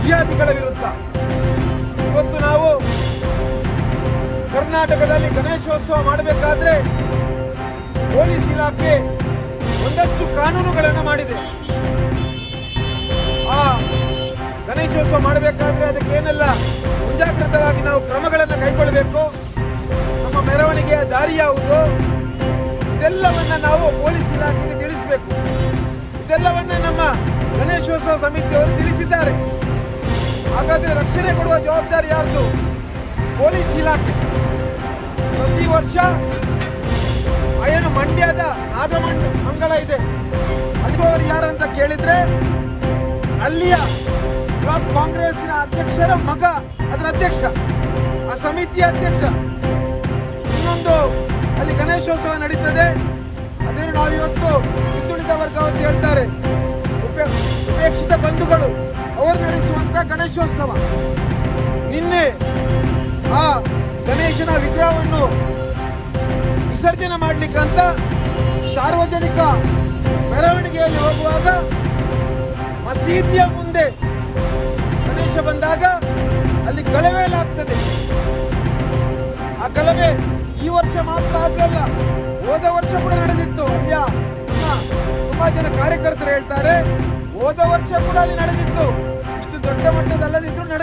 ಜಿಯಾದಿಗಳ ವಿರುದ್ಧ. ಇವತ್ತು ನಾವು ಕರ್ನಾಟಕದಲ್ಲಿ ಗಣೇಶೋತ್ಸವ ಮಾಡಬೇಕಾದ್ರೆ ಪೊಲೀಸ್ ಇಲಾಖೆ ಒಂದಷ್ಟು ಕಾನೂನುಗಳನ್ನು ಮಾಡಿದೆ. ಆ ಗಣೇಶೋತ್ಸವ ಮಾಡಬೇಕಾದ್ರೆ ಅದಕ್ಕೆ ಏನೆಲ್ಲ ಮುಂಜಾಗ್ರತವಾಗಿ ನಾವು ಕ್ರಮಗಳನ್ನು ಕೈಗೊಳ್ಳಬೇಕು, ನಮ್ಮ ಮೆರವಣಿಗೆಯ ದಾರಿ ಯಾವುದು, ಇದೆಲ್ಲವನ್ನ ನಾವು ಪೊಲೀಸ್ ಇಲಾಖೆಗೆ ತಿಳಿಸಬೇಕು. ಇದೆಲ್ಲವನ್ನ ನಮ್ಮ ಗಣೇಶೋತ್ಸವ ಸಮಿತಿಯವರು ತಿಳಿಸಿದ್ದಾರೆ ಹಾಗಾದ್ರೆ ರಕ್ಷಣೆ ಕೊಡುವ ಜವಾಬ್ದಾರಿ ಯಾರ್ದು? ಪೊಲೀಸ್ ಇಲಾಖೆ. ಪ್ರತಿ ವರ್ಷ ಏನು ಮಂಡ್ಯದ ನಾಗಮಂಡ ಮಂಗಳ ಇದೆ. ಯಾರು ಯಾರಂತ ಕೇಳಿದ್ರೆ ಅಲ್ಲಿಯ ಬ್ಲಾಕ್ ಕಾಂಗ್ರೆಸ್ನ ಅಧ್ಯಕ್ಷರ ಮಗ, ಅದರ ಅಧ್ಯಕ್ಷ, ಆ ಸಮಿತಿಯ ಅಧ್ಯಕ್ಷ. ಇನ್ನೊಂದು ಅಲ್ಲಿ ಗಣೇಶೋತ್ಸವ ನಡೀತದೆ. ಅದೇನು ನಾವು ಇವತ್ತು ಹಿಂದುಳಿದ ವರ್ಗ ಅಂತ ಹೇಳ್ತಾರೆ. ಗಣೇಶೋತ್ಸವ. ನಿನ್ನೆ ಆ ಗಣೇಶನ ವಿಗ್ರಹವನ್ನು ವಿಸರ್ಜನೆ ಮಾಡ್ಲಿಕ್ಕಂತ ಸಾರ್ವಜನಿಕ ಮೆರವಣಿಗೆಯಲ್ಲಿ ಹೋಗುವಾಗ ಮಸೀದಿಯ ಮುಂದೆ ಗಣೇಶ ಬಂದಾಗ ಅಲ್ಲಿ ಕಳವೇಲಾಗ್ತದೆ ಆ ಗಲಭೆ ಈ ವರ್ಷ ಮಾತ್ರ ಅದಲ್ಲ ಹೋದ ವರ್ಷ ಕೂಡ ನಡೆದಿತ್ತು. ಅಲ್ಲಿಯ ತುಂಬಾ ಜನ ಕಾರ್ಯಕರ್ತರು ಹೇಳ್ತಾರೆ, ಹೋದ ವರ್ಷ ಕೂಡ ಅಲ್ಲಿ ನಡೆದಿತ್ತು. ದೊಡ್ಡ ಮಟ್ಟದಲ್ಲದಿದ್ರು ನಡೆ